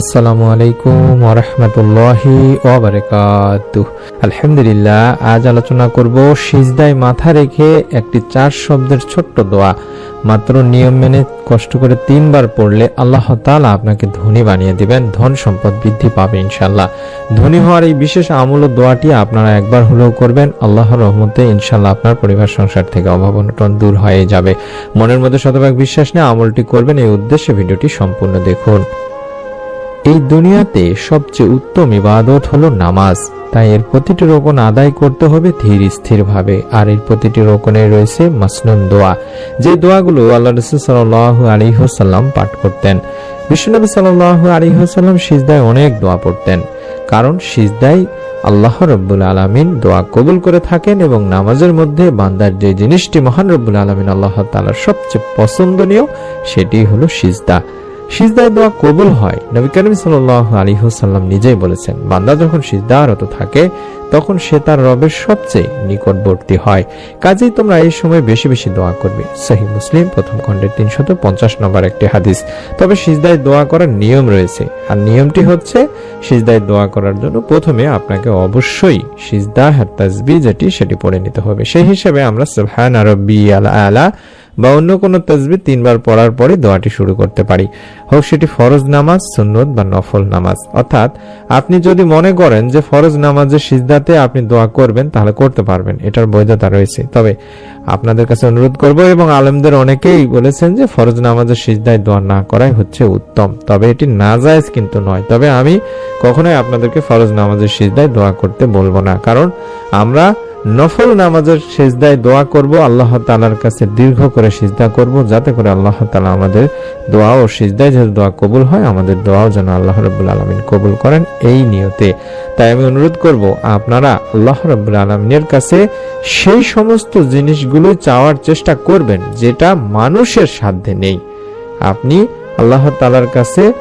আসসালামু আলাইকুম ওরহমতুল্লাহি ওবরাকাতু আলহামদুলিল্লাহ, আজ আলোচনা করব সিজদায় মাথা রেখে একটি চার শব্দের ছোট্ট দোয়া। মাত্র নিয়ম মেনে কষ্ট করে তিনবার পড়লে আল্লাহ তাআলা আপনাকে ধনী বানিয়ে দিবেন, ধন সম্পদ বৃদ্ধি পাবে ইনশাল্লাহ ধনী হওয়ার এই বিশেষ আমল দোয়াটি আপনারা একবার হলেও করবেন, আল্লাহর রহমতে ইনশাল্লাহ আপনার পরিবার সংসার থেকে অভাব অনটন দূর হয়ে যাবে। মনের মধ্যে শতভাগ বিশ্বাস নিয়ে আমলটি করবেন, এই উদ্দেশ্যে ভিডিওটি সম্পূর্ণ দেখুন। এই দুনিয়াতে সবচেয়ে উত্তম ইবাদত হলো নামাজ। তাই এর প্রতিটি রোকন আদায় করতে হবে ধীর স্থির ভাবে আর এর প্রতিটি রোকনে রয়েছে মাসনুন দোয়া। যে দোয়াগুলো আল্লাহ রসুল সাল্লাহ আলিহাসাল্লাম পাঠ করতেন। বিশ্বনবী সাল্লাহ আলিহাসাল্লাম সিজদায় অনেক দোয়া পড়তেন। কারণ সিজদায় আল্লাহ রব্বুল আলমিন দোয়া কবুল করে থাকেন এবং নামাজের মধ্যে বান্দার যে জিনিসটি মহান রব্বুল আলমিন আল্লাহ তালার সবচেয়ে পছন্দনীয়, সেটি হলো সিজদা। সিজদায় দোয়া কবুল হয়। নবী করিম সাল্লাহ আলী হুসাল্লাম নিজেই বলেছেন, বান্দা যখন সিজদারত থাকে তখন সে তার রবের সবচেয়ে নিকটবর্তী হয়। কাজেই তোমরা এই সময় বেশি বেশি দোয়া করবে। সহি মুসলিম, প্রথম খণ্ডের তিনশত পঞ্চাশ নম্বর একটি হাদিস। তবে সিজদায় দোয়া করার নিয়ম রয়েছে। আর নিয়মটি হচ্ছে, সিজদায় দোয়া করার জন্য প্রথমে আপনাকে অবশ্যই সিজদা হাত তাজবি যেটি, সেটি পড়ে নিতে হবে। সেই হিসেবে আমরা সুবহান রব্বি আলা আলা বা অন্য কোনো তসবি তিনবার পড়ার পরে দোয়াটি শুরু করতে পারি। হোক সেটি ফরজ নামাজ, সুন্নত বা নফল নামাজ। অর্থাৎ আপনি যদি মনে করেন যে ফরজ নামাজের সিজদাতে আপনি দোয়া করবেন, তাহলে করতে পারবেন। এটার বৈধতা রয়েছে। তবে আপনাদের কাছে অনুরোধ করব এবং আলেমদের অনেকেই বলেছেন যে ফরজ নামাজের সিজদায় দোয়া না করাই হচ্ছে উত্তম। তবে এটি না যায়জ কিন্তু নয়। তবে আমি কখনোই আপনাদেরকে ফরজ নামাজের সিজদায় দোয়া করতে বলব না। কারণ আমরা নফল নামাজের সেজদায় দোয়া করব, আল্লাহ তালার কাছে দীর্ঘ করে সিজদা করব, যাতে করে আল্লাহ তালা আমাদের দোয়া ও সিজদায় যেহেতু দোয়া কবুল হয়, আমাদের দোয়াও যেন আল্লাহ রব্বুল আলমিন কবুল করেন এই নিয়তে। তাই আমি অনুরোধ করব, আপনারা আল্লাহ রব্বুল আলমিনের কাছে সেই সমস্ত জিনিসগুলো চাওয়ার চেষ্টা করবেন, যেটা মানুষের সাধ্যে নেই। আপনি আল্লাহ তালার কাছে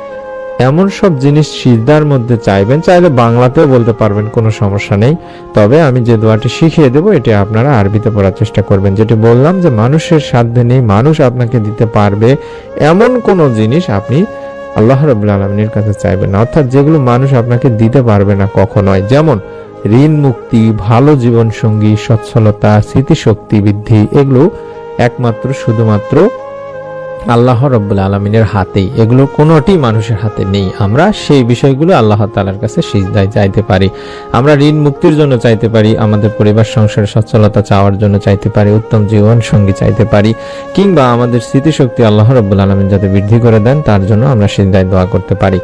এমন সব জিনিস সিজদার মধ্যে চাইবেন, চাইলে বাংলাতেও বলতে পারবেন, কোনো সমস্যা নেই। তবে আমি যে দোয়াটি শিখিয়ে দেবো, এটি আপনারা আরবিতে পড়ার চেষ্টা করবেন। যেটি বললাম যে মানুষের সাধ্যে নেই, মানুষ আপনাকে দিতে পারবে। এমন কোনো জিনিস আপনি আল্লাহ রবুল্লা আলমিনের কাছে চাইবেন না। অর্থাৎ যেগুলো মানুষ আপনাকে দিতে পারবে না কখনোই। যেমন ঋণ মুক্তি, ভালো জীবন সঙ্গী সচ্ছলতা, স্মৃতিশক্তি বৃদ্ধি, এগুলো একমাত্র, শুধুমাত্র আল্লাহ রব্বুল আলমিনের হাতেই। এগুলো কোনোটি মানুষের হাতে নেই। আমরা সেই বিষয়গুলো আল্লাহ তালার কাছে সিজদায় চাইতে পারি। আমরা ঋণ মুক্তির জন্য চাইতে পারি, আমাদের পরিবার সংসারের সচ্ছলতা চাওয়ার জন্য চাইতে পারি, উত্তম জীবন সঙ্গী চাইতে পারি, কিংবা আমাদের স্মৃতিশক্তি আল্লাহ রব্বুল আলমিন যাতে বৃদ্ধি করে দেন, তার জন্য আমরা সিজদায় দোয়া করতে পারি।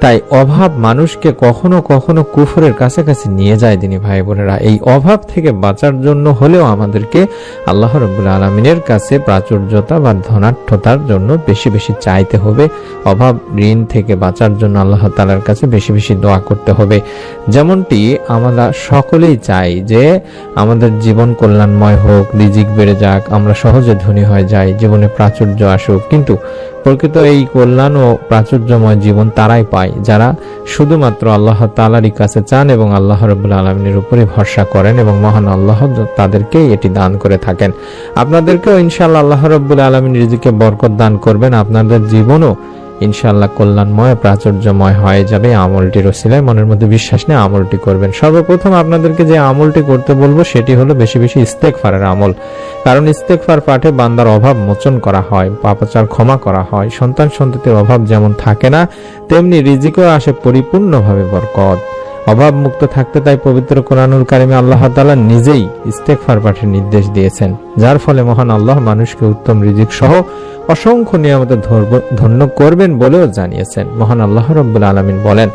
তাই অভাব মানুষকে কখনো কখনো কুফরের কাছাকাছি নিয়ে যায় তিনি ভাই বোনেরা। এই অভাব থেকে বাঁচার জন্য হলেও আমাদেরকে আল্লাহ রব্বুল আলমিনের কাছে প্রাচুর্যতা বা ধনাঢ্যতার জন্য বেশি বেশি চাইতে হবে। অভাব, ঋণ থেকে বাঁচার জন্য আল্লাহ তালার কাছে বেশি বেশি দোয়া করতে হবে। যেমনটি আমরা সকলেই চাই যে আমাদের জীবন কল্যাণময় হোক, রিজিক বেড়ে যাক, আমরা সহজে ধনী হয়ে যাই, জীবনে প্রাচুর্য আসুক। কিন্তু প্রকৃত এই কল্যাণ ও প্রাচুর্যময় জীবন তারাই পায়, যারা শুধুমাত্র আল্লাহ তালারই কাছে চান এবং আল্লাহ রবুল আলমিনের উপরে ভরসা করেন এবং মহান আল্লাহ তাদেরকে এটি দান করে থাকেন। আপনাদেরকেও ইনশাল্লাহ আল্লাহ রব্বুল আলমিন রিজিকে বরকত দান করবেন। আপনাদের জীবনও ইনশাআল্লাহ কল্যাণময়, প্রাচুর্যময় হয়ে যাবে আমলটির ওসিলায় মনের মধ্যে বিশ্বাস নিয়ে আমলটি করবেন। সর্বপ্রথম আপনাদেরকে যে আমলটি করতে বলব, সেটি হলো বেশি বেশি ইস্তেকফারের আমল। কারণ ইস্তেকফার পাঠে বান্দার অভাব মোচন করা হয়, পাপাচার ক্ষমা করা হয়, সন্তান সন্ততির অভাব যেমন থাকে না, তেমনি রিজিকও আসে পরিপূর্ণভাবে বরকত। অভাব মুক্ত থাকতে তাই পবিত্র কোরআনুল কারিমে আল্লাহ তাআলা নিজেই ইস্তেকফার পাঠের নির্দেশ দিয়েছেন, যার ফলে মহান আল্লাহ মানুষকে উত্তম রিজিক সহ অসংখ্য নিয়ামতে ধন্য করবেন বলেও জানিয়েছেন। মহান আল্লাহ রব্বুল আলমিন বলেন,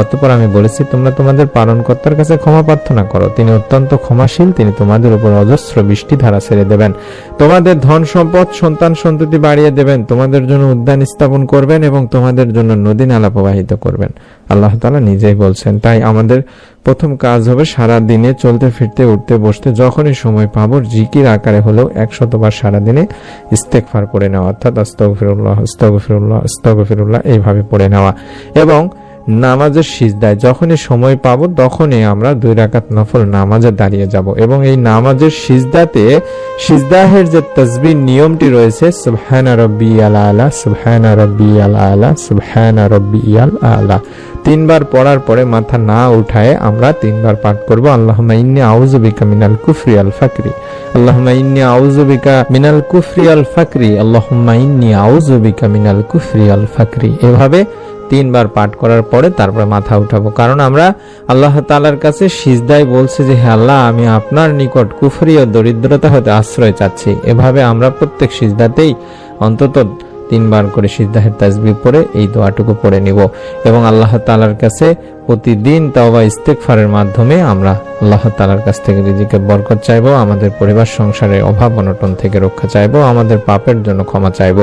অতপর আমি বলেছি, তোমরা তোমাদের পালনকর্তার কাছে ক্ষমা প্রার্থনা করো। তিনি অত্যন্ত ক্ষমাশীল, তিনি তোমাদের উপর অজস্র বৃষ্টি ধারা ছেড়ে দেবেন। তোমাদের ধন সম্পদ, সন্তান সন্ততি বাড়িয়ে দেবেন। তোমাদের জন্য উদ্যান স্থাপন করবেন এবং তোমাদের জন্য নদী নালা প্রবাহিত করবেন। আল্লাহ তালা নিজেই বলছেন, তাই আমাদের প্রথম কাজ হবে সারা দিনে চলতে, ফিরতে, উঠতে, বসতে যখনই সময় পাবো, জিকির আকারে হলেও একশতবার সারা দিনে ইস্তেকফার করে নেওয়া। অর্থাৎ আস্তগফিরুল্লাহ আস্তগফিরুল্লাহ আস্তগফিরুল্লাহ এইভাবে পড়ে নেওয়া। এবং নামাজের সিজদায় যখনই সময় পাবো, তখনই আমরা দুই রাকাত নফল নামাজে দাঁড়িয়ে যাব। এবং এই নামাজের সিজদাতে, সিজদাহের যে তসবির নিয়মটি রয়েছে, সুবহানা রব্বি আলা, সুবহানা রব্বি আলা, সুবহানা রব্বি আলা। তিনবার পড়ার পরে মাথা না উঠায় আমরা তিনবার পাঠ করব, আল্লাহুম্মা ইন্নী আউযু বিকা মিনাল কুফরি আল ফাকরি। আল্লাহুম্মা ইন্নী আউযু বিকা মিনাল কুফরি আল ফাকরি। আল্লাহুম্মা ইন্নী আউযু বিকা মিনাল কুফরি আল ফাকরি। এভাবে তিনবার পাঠ করার পরে তারপরে মাথা উঠাবো। কারণ আমরা আল্লাহ তালার কাছে সিজদায় বলছি যে হ্যাঁ আল্লাহ, আমি আপনার নিকট কুফরি ও দরিদ্রতা হতে আশ্রয় চাচ্ছি। এভাবে আমরা প্রত্যেক সিজদাতেই অন্তত তিনবার করে সিজদাহের তাজবি পড়ে এই দোয়াটুকু পড়ে নিব। এবং আল্লাহ তালার কাছে প্রতিদিন তাওবা ইস্তেকফারের মাধ্যমে আমরা আল্লাহ তালার কাছ থেকে নিজেকে বরকত চাইব, আমাদের পরিবার, সংসারের অভাব অনটন থেকে রক্ষা চাইব, আমাদের পাপের জন্য ক্ষমা চাইব।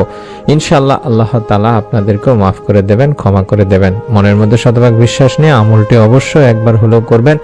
ইনশাআল্লাহ আল্লাহ তালা আপনাদেরকেও মাফ করে দেবেন, ক্ষমা করে দেবেন। মনের মধ্যে শতভাগ বিশ্বাস নিয়ে আমলটি অবশ্যই একবার হলেও করবেন।